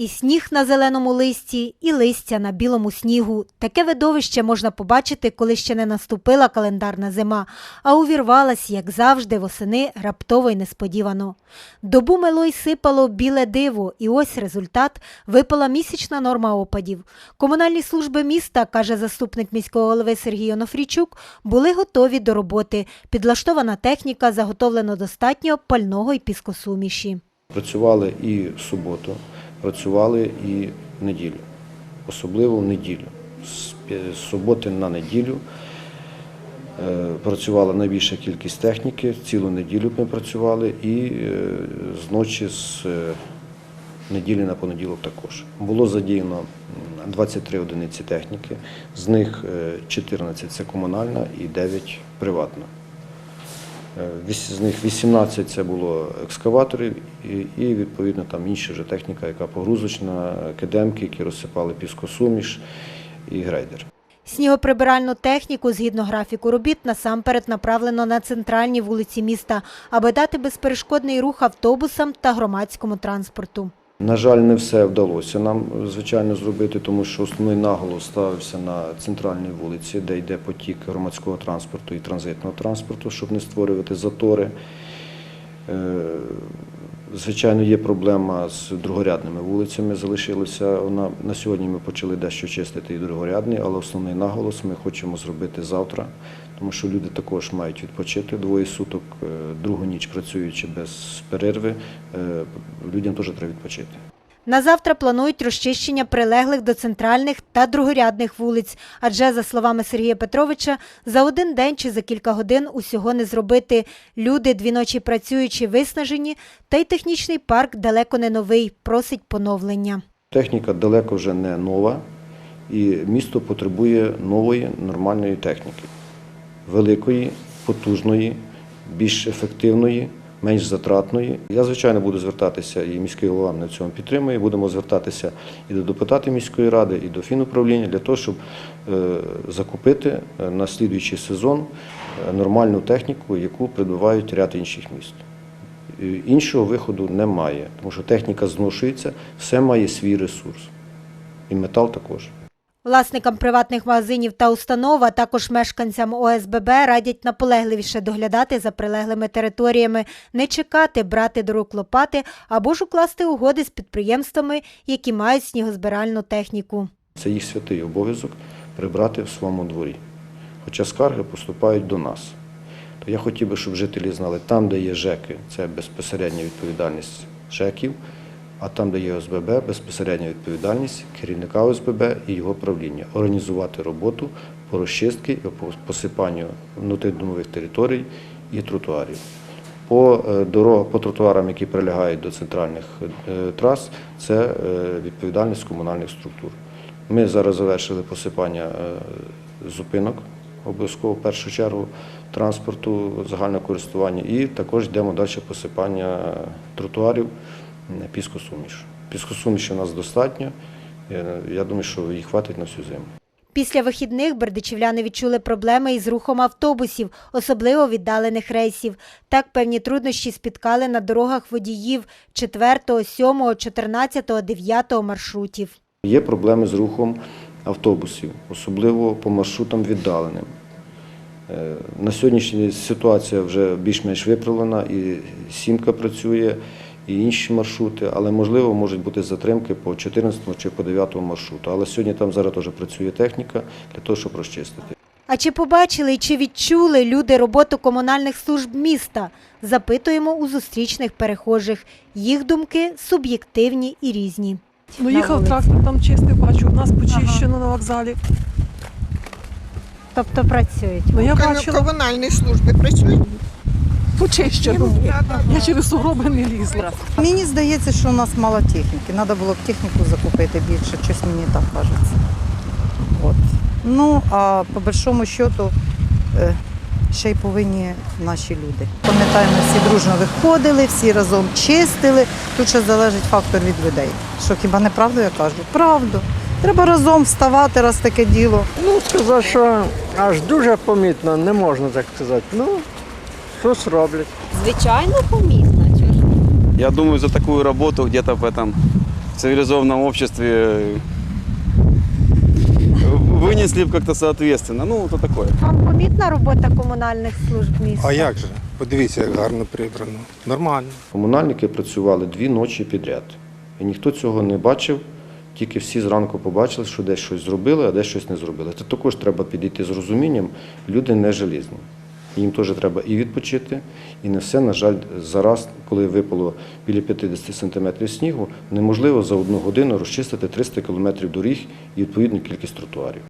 І сніг на зеленому листі, і листя на білому снігу. Таке видовище можна побачити, коли ще не наступила календарна зима, а увірвалась, як завжди, восени раптово й несподівано. Добу мело й сипало біле диво, і ось результат – випала місячна норма опадів. Комунальні служби міста, каже заступник міського голови Сергій Онофрійчук, були готові до роботи. Підлаштована техніка, заготовлено достатньо пального й піскосуміші. Працювали і суботу, працювали і неділю, особливо в неділю. З суботи на неділю е, працювала найбільша кількість техніки, цілу неділю ми працювали і е, зночі з е, неділі на понеділок також. Було задіяно 23 одиниці техніки, з них е, 14 це комунальна і 9 приватна. Е, З них 18 це було екскаваторів і, і відповідно там інша вже техніка, яка погрузочна, кидемки, які розсипали піскосуміш і грейдер. Снігоприбиральну техніку згідно графіку робіт насамперед направлено на центральні вулиці міста, аби дати безперешкодний рух автобусам та громадському транспорту. На жаль, не все вдалося нам, звичайно, зробити, тому що основний наголос ставився на центральній вулиці, де йде потік громадського транспорту і транзитного транспорту, щоб не створювати затори. Е, Звичайно, є проблема з другорядними вулицями. Залишилося вона на сьогодні. Ми почали дещо чистити і другорядні, але основний наголос ми хочемо зробити завтра, тому що люди також мають відпочити двоє суток, е, другу ніч працюючи без перерви. е, Людям теж треба відпочити. На завтра планують розчищення прилеглих до центральних та другорядних вулиць, адже, за словами Сергія Петровича, за один день чи за кілька годин усього не зробити. Люди дві ночі працюючи виснажені, та й технічний парк далеко не новий, просить поновлення. Техніка далеко вже не нова, і місто потребує нової нормальної техніки. Великої, потужної, більш ефективної, менш затратної. Я, звичайно, буду звертатися, і міський голова в цьому підтримує. Будемо звертатися і до депутатів міської ради, і до фінуправління для того, щоб е, закупити е, на слідуючий сезон е, нормальну техніку, яку придбають ряд інших міст. Іншого виходу немає, тому що техніка зношується, все має свій ресурс. І метал також. Власникам приватних магазинів та установ, а також мешканцям ОСББ радять наполегливіше доглядати за прилеглими територіями, не чекати, брати до рук лопати або ж укласти угоди з підприємствами, які мають снігозбиральну техніку. Це їх святий обов'язок прибрати в своєму дворі. Хоча скарги поступають до нас. То я хотів би, щоб жителі знали, там, де є ЖЕКи, це безпосередня відповідальність ЖЕКів, а там, де є ОСББ, безпосередня відповідальність керівника ОСББ і його правління. Організувати роботу по розчистці і по посипанню внутрідомових територій і тротуарів. По е, дорогах, по тротуарам, які прилягають до центральних е, трас, це е, відповідальність комунальних структур. Ми зараз завершили посипання зупинок, обов'язково в першу чергу транспорту загального користування, і також йдемо далі посипання тротуарів м, піскосумішу. Піскосуміші у нас достатньо. Е, Я думаю, що їх хватить на всю зиму. Після вихідних бердичівляни відчули проблеми із рухом автобусів, особливо віддалених рейсів. Так певні труднощі спіткали на дорогах водіїв 4, 7, 14, 9 маршрутів. Є проблеми з рухом автобусів, особливо по маршрутам віддаленим. Е, На сьогоднішній ситуація вже більш-менш виправлена, і сімка працює, і інші маршрути, але можливо можуть бути затримки по 14 чи по 9 маршруту. Але сьогодні там зараз теж працює техніка для того, щоб розчистити. А чи побачили чи відчули люди роботу комунальних служб міста? Запитуємо у зустрічних перехожих. Їх думки суб'єктивні і різні. Ну, їхав трактор, там чистив, бачу, у нас почищено на вокзалі. Тобто працюють. Ну, я бачила Комунальні служби працюють. Почищено. Я через сугроби не лізла. Мені здається, що у нас мало техніки. Треба було б техніку закупити більше, щось мені так кажеться. От. Ну, а по большому счету е, ще й повинні наші люди. Пам'ятаємо, всі дружно виходили, всі разом чистили. Тут ще залежить фактор від людей. Що хіба не правду я кажу? Правду. Треба разом вставати, раз таке діло. Ну, сказати, що аж дуже помітно, не можна так сказати. Ну, щось роблять. Звичайно, помітно. Чого ж ні? Я думаю, за такую работу где-то в этом цивилизованном обществе вынесли бы как-то соответственно. Ну, то такое. Вам помітна робота комунальних служб міста? А як же? Подивіться, як гарно прибрано. Нормально. Комунальники працювали дві ночі підряд. І ніхто цього не бачив, тільки всі зранку побачили, що десь щось зробили, а десь щось не зробили. Це також треба підійти з розумінням. Люди не желізні. Їм теж треба і відпочити, і не все, на жаль, зараз, коли випало біля 50 сантиметрів снігу, неможливо за одну годину розчистити 300 кілометрів доріг і відповідну кількість тротуарів.